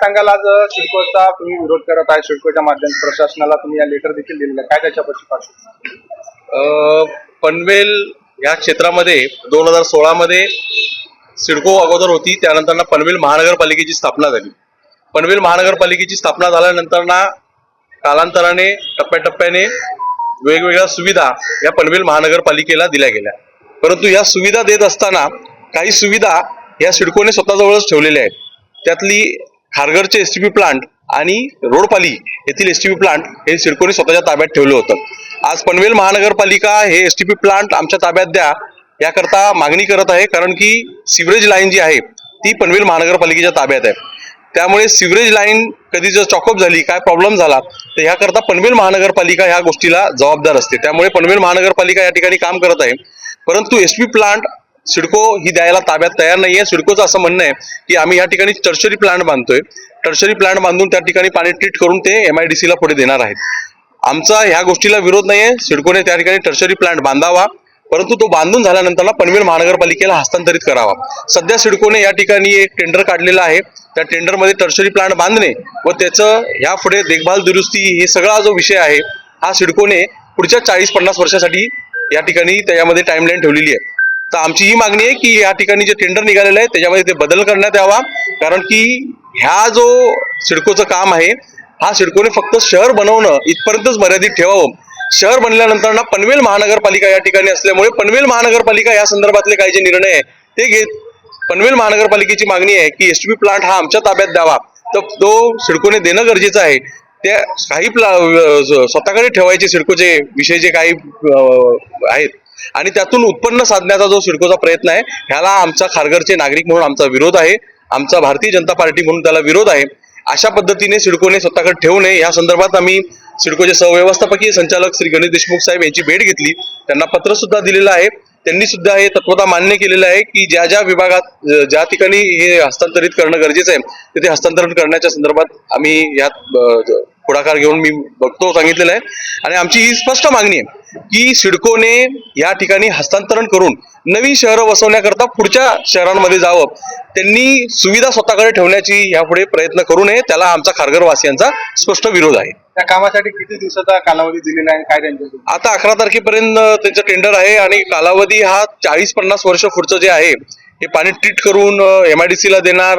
सांगाल आज सिडकोचा तुम्ही विरोध करत आहे सिडकोच्या माध्यम प्रशासनाला तुम्ही या लेटर देखील दिलेलं आहे काय त्याच्यापासून पार्श्वभूमी? पनवेल या क्षेत्रामध्ये दोन हजार सोळामध्ये सिडको अगोदर होती त्यानंतर ना पनवेल महानगरपालिकेची स्थापना झाली. पनवेल महानगरपालिकेची स्थापना झाल्यानंतर ना कालांतराने टप्प्याटप्प्याने वेगवेगळ्या सुविधा या पनवेल महानगरपालिकेला दिल्या गेल्या. परंतु या सुविधा देत असताना काही सुविधा या सिडकोने स्वतःजवळच ठेवलेल्या आहेत. त्यातली खारघरचे एस टी पी प्लांट आणि रोडपाली येथील एस टी पी प्लांट हे सिडकोने स्वतःच्या ताब्यात ठेवलं होतं. आज पनवेल महानगरपालिका हे एस टी पी प्लांट आमच्या ताब्यात द्या याकरता मागणी करत आहे कारण की सिवरेज लाईन जी आहे ती पनवेल महानगरपालिकेच्या ताब्यात आहे. त्यामुळे सिवरेज लाईन कधी जर चॉकअप झाली काय प्रॉब्लेम झाला तर ह्याकरता पनवेल महानगरपालिका ह्या गोष्टीला जबाबदार असते. त्यामुळे पनवेल महानगरपालिका या ठिकाणी काम करत आहे. परंतु एस पी प्लांट सिडको ही द्यायला ताब्यात तयार नाहीये. सिडकोचं असं म्हणणं आहे की आम्ही या ठिकाणी टर्शरी प्लांट बांधतोय. टर्शरी प्लांट बांधून त्या ठिकाणी पाणी ट्रीट करून ते एम आय डी सीला पुढे देणार आहेत. आमचा ह्या गोष्टीला विरोध नाहीये. सिडकोने त्या ठिकाणी टर्शरी प्लांट बांधावा. परंतु तो बांधून झाल्यानंतरला पनवेल महानगरपालिकेला हस्तांतरित करावा. सध्या सिडकोने या ठिकाणी एक टेंडर काढलेला आहे. त्या टेंडरमध्ये टर्शरी प्लांट बांधणे व त्याचं ह्या पुढे देखभाल दुरुस्ती हे सगळा जो विषय आहे हा सिडकोने पुढच्या चाळीस पन्नास वर्षासाठी या ठिकाणी त्याच्यामध्ये टाइमलाईन ठेवलेली आहे. तर आमची ही मागणी आहे की या ठिकाणी जे टेंडर निघालेलं आहे त्याच्यामध्ये ते बदल करण्यात यावा. कारण की ह्या जो सिडकोचं काम आहे हा सिडकोने फक्त शहर बनवणं इथपर्यंतच मर्यादित ठेवावं. शहर बनल्यानंतर ना पनवेल महानगरपालिका या ठिकाणी असल्यामुळे पनवेल महानगरपालिका या संदर्भातले काही जे निर्णय आहे ते घेत पनवेल महानगरपालिकेची मागणी आहे की एस टी पी प्लांट हा आमच्या ताब्यात द्यावा. तर तो सिडकोने देणं गरजेचं आहे. त्या काही प्ला स्वतःकडे ठेवायचे सिडकोचे विषय जे काही आहेत आणि त्यातून उत्पन्न साधण्याचा जो सिडकोचा प्रयत्न आहे ह्याला आमचा खारघरचे नागरिक म्हणून आमचा विरोध आहे. आमचा भारतीय जनता पार्टी म्हणून त्याला विरोध आहे. अशा पद्धतीने सिडकोने स्वतःकडे ठेवू नये. या संदर्भात आम्ही सिडकोचे सहव्यवस्थापकीय संचालक श्री गणेश देशमुख साहेब यांची भेट घेतली. त्यांना पत्र सुद्धा दिलेलं आहे. त्यांनी सुद्धा हे तत्वता मान्य केलेलं आहे की ज्या ज्या विभागात ज्या ठिकाणी हे हस्तांतरित करणं गरजेचं आहे तिथे हस्तांतरण करण्याच्या संदर्भात आम्ही यात पुढाकार घेऊन मी बघतो सांगितलेलं आहे. आणि आमची ही स्पष्ट मागणी आहे की सिडकोने या ठिकाणी हस्तांतरण करून नवी शहरं वसवण्याकरता पुढच्या शहरांमध्ये जावं. त्यांनी सुविधा स्वतःकडे ठेवण्याची यापुढे प्रयत्न करू नये त्याला आमचा खारघरवासियांचा स्पष्ट विरोध आहे. त्या कामासाठी किती दिवसाचा कालावधी दिलेला आहे काय त्यांच्या आता अकरा तारखेपर्यंत त्यांचं टेंडर आहे आणि कालावधी हा चाळीस पन्नास वर्ष पुढचं जे आहे हे पाणी ट्रीट करून एम आय डी सीला देणार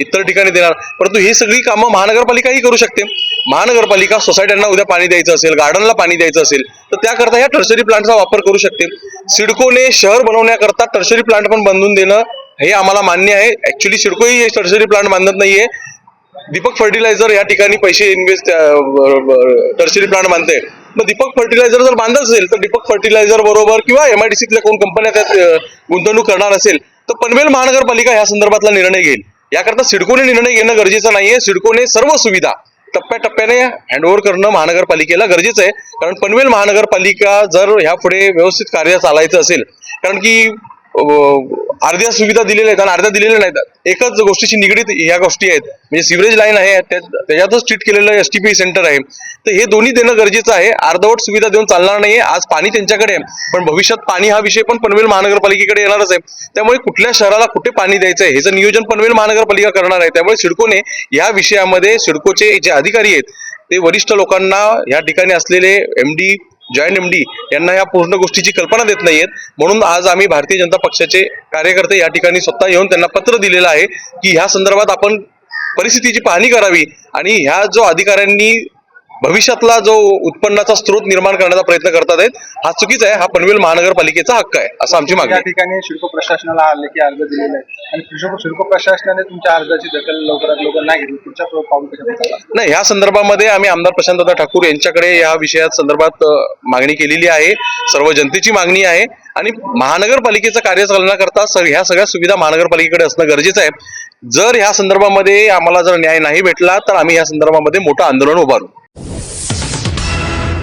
इतर ठिकाणी देणार. परंतु ही सगळी कामं महानगरपालिकाही करू शकते. महानगरपालिका सोसायट्यांना उद्या पाणी द्यायचं असेल गार्डनला पाणी द्यायचं असेल तर त्याकरता ह्या टर्शरी प्लांटचा वापर करू शकते. सिडकोने शहर बनवण्याकरता टर्शरी प्लांट पण बांधून देणं हे आम्हाला मान्य आहे. ऍक्च्युली सिडकोही टर्शरी प्लांट बांधत नाहीये. दीपक फर्टिलायझर या ठिकाणी पैसे इन्व्हेस्ट टर्शरी प्लांट बांधते मग दीपक फर्टिलायझर जर बांधत असेल तर दीपक फर्टिलायझर बरोबर किंवा एमआयडीसीतल्या कोण कंपन्या त्यात गुंतवणूक करणार असेल तर पनवेल महानगरपालिका या संदर्भातला निर्णय घेईल. याकरता सिडकोने निर्णय घेणं गरजेचं नाहीये. सिडकोने सर्व सुविधा टप्प्याटप्प्याने हँडओव्हर करणं महानगरपालिकेला गरजेचं आहे. कारण पनवेल महानगरपालिका जर ह्यापुढे व्यवस्थित कार्य चालायचं असेल कारण की अर्ध्या सुविधा दिलेल्या आहेत आणि अर्ध्या दिलेल्या नाहीत. एकच गोष्टीशी निगडीत ह्या गोष्टी आहेत. म्हणजे सिवरेज लाईन आहे त्याच्यातच ट्रीट केलेलं एस टी पी सेंटर आहे. तर हे दोन्ही देणं गरजेचं आहे. अर्धवट सुविधा देऊन चालणार नाहीये. आज पाणी त्यांच्याकडे आहे. पण भविष्यात पाणी हा विषय पण पनवेल महानगरपालिकेकडे येणारच आहे. त्यामुळे कुठल्या शहराला कुठे पाणी द्यायचं आहे ह्याचं नियोजन पनवेल महानगरपालिका करणार आहे. त्यामुळे सिडकोने या विषयामध्ये सिडकोचे जे अधिकारी आहेत ते वरिष्ठ लोकांना या ठिकाणी असलेले M D joint M D यांना या पूर्ण गोष्टीची कल्पना देत नाहीयेत. म्हणून आज आम्ही भारतीय जनता पक्षाचे कार्यकर्ते या ठिकाणी स्वतः येऊन त्यांना पत्र दिलेलं आहे की ह्या संदर्भात आपण परिस्थितीची पाहणी करावी आणि ह्या जो अधिकाऱ्यांनी भविष्यातला जो उत्पन्नाचा स्रोत निर्माण करण्याचा प्रयत्न करतात आहेत हा चुकीचा आहे हा पनवेल महानगरपालिकेचा हक्क आहे असं आमची मागणी या. ठिकाणी सिडको प्रशासनाला लेखी अर्ज दिलेला आहे आणि सिडको प्रशासनाने तुमच्या अर्जाची दखल लवकरात लवकर नाही घेतली. पुढच्या पाऊल? नाही ह्या संदर्भामध्ये आम्ही आमदार प्रशांतदा ठाकूर यांच्याकडे या विषयात संदर्भात मागणी केलेली आहे. सर्व जनतेची मागणी आहे. आणि महानगरपालिकेचं कार्य चालण्याकरता स- ह्या सगळ्या सुविधा महानगरपालिकेकडे असणं गरजेचं आहे. जर ह्या संदर्भामध्ये आम्हाला जर न्याय नाही भेटला तर आम्ही या संदर्भामध्ये मोठं आंदोलन उभारू.